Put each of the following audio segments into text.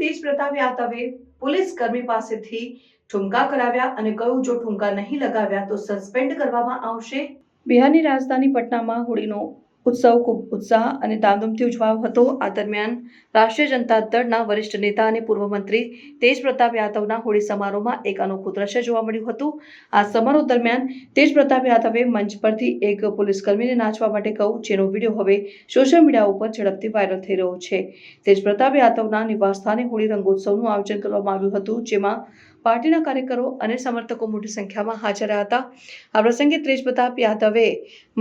તેજ પ્રતાપ યાદવે પોલીસ કર્મી પાસેથી ઠુમકા કરાવ્યા અને કહ્યું, જો ઠુમકા નહીં લગાવ્યા તો સસ્પેન્ડ કરવામાં આવશે. બિહારની રાજધાની પટનામાં હોળીનો ઉત્સવ ખૂબ ઉત્સાહ અને ધામધૂમથી ઉજવાયો હતો. આ દરમિયાન રાષ્ટ્રીય જનતા દળના વરિષ્ઠ નેતા અને પૂર્વ મંત્રી તેજ પ્રતાપ યાદવના હોળી સમારોહમાં એક અનોખું દ્રશ્ય જોવા મળ્યું હતું. આ સમારોહ દરમિયાન તેજ પ્રતાપ યાદવે મંચ પરથી એક પોલીસકર્મીને નાચવા માટે કહ્યું, જેનો વીડિયો હવે સોશિયલ મીડિયા ઉપર ઝડપથી વાયરલ થઈ રહ્યો છે. તેજ પ્રતાપ યાદવના નિવાસસ્થાને હોળી રંગોત્સવનું આયોજન કરવામાં આવ્યું હતું, જેમાં પાર્ટીના કાર્યકરો અને સમર્થકો મોટી સંખ્યામાં હાજર રહ્યા હતા. આ પ્રસંગે તેજ પ્રતાપ યાદવે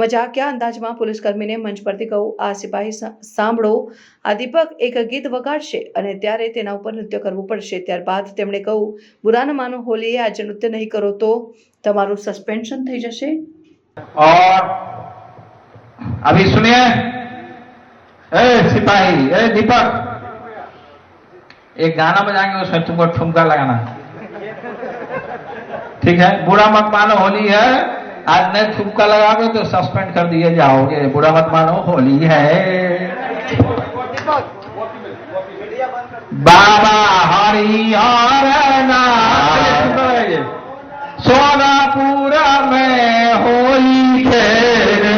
મજાકિયા અંદાજમાં પોલીસકર્મીને મંચ પરથી કહ્યું આ સિપાહી સા- સાંભળો આ દીપક એક ગીત વગાડશે અને ત્યારે તેના ઉપર નૃત્ય કરવું પડશે ત્યારબાદ તેમણે કહ્યું બુરા ન માનો હોલીએ આજે નૃત્ય નહીં કરો તો તમારું સસ્પેન્શન થઈ જશે और अभी सुनिए ए सिपाही ए दीपक एक गाना बजाएंगे उसमें तुमको ठुमका लगाना ठीक है बुरा मत मानो होली है आज नहीं ठुमका लगाओगे तो सस्पेंड कर दिए जाओगे बुरा मत मानो होली है बाबा